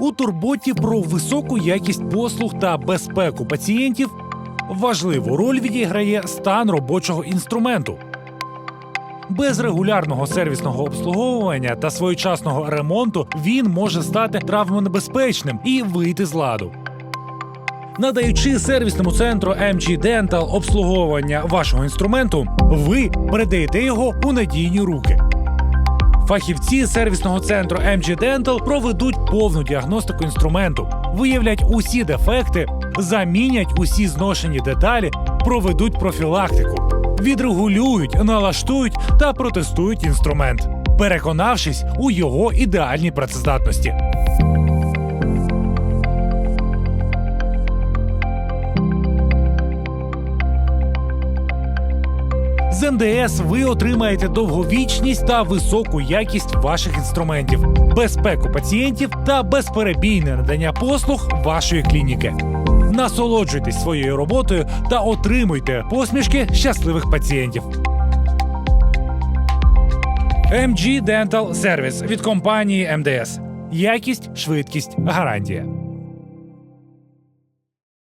У турботі про високу якість послуг та безпеку пацієнтів важливу роль відіграє стан робочого інструменту. Без регулярного сервісного обслуговування та своєчасного ремонту він може стати травмонебезпечним і вийти з ладу. Надаючи сервісному центру MG Dental обслуговування вашого інструменту, ви передаєте його у надійні руки. Фахівці сервісного центру MG Dental проведуть повну діагностику інструменту, виявлять усі дефекти, замінять усі зношені деталі, проведуть профілактику, відрегулюють, налаштують та протестують інструмент, переконавшись у його ідеальній працездатності. З НДС ви отримаєте довговічність та високу якість ваших інструментів, безпеку пацієнтів та безперебійне надання послуг вашої клініки. Насолоджуйтесь своєю роботою та отримуйте посмішки щасливих пацієнтів. MG Dental Service від компанії МДС. Якість, швидкість, гарантія.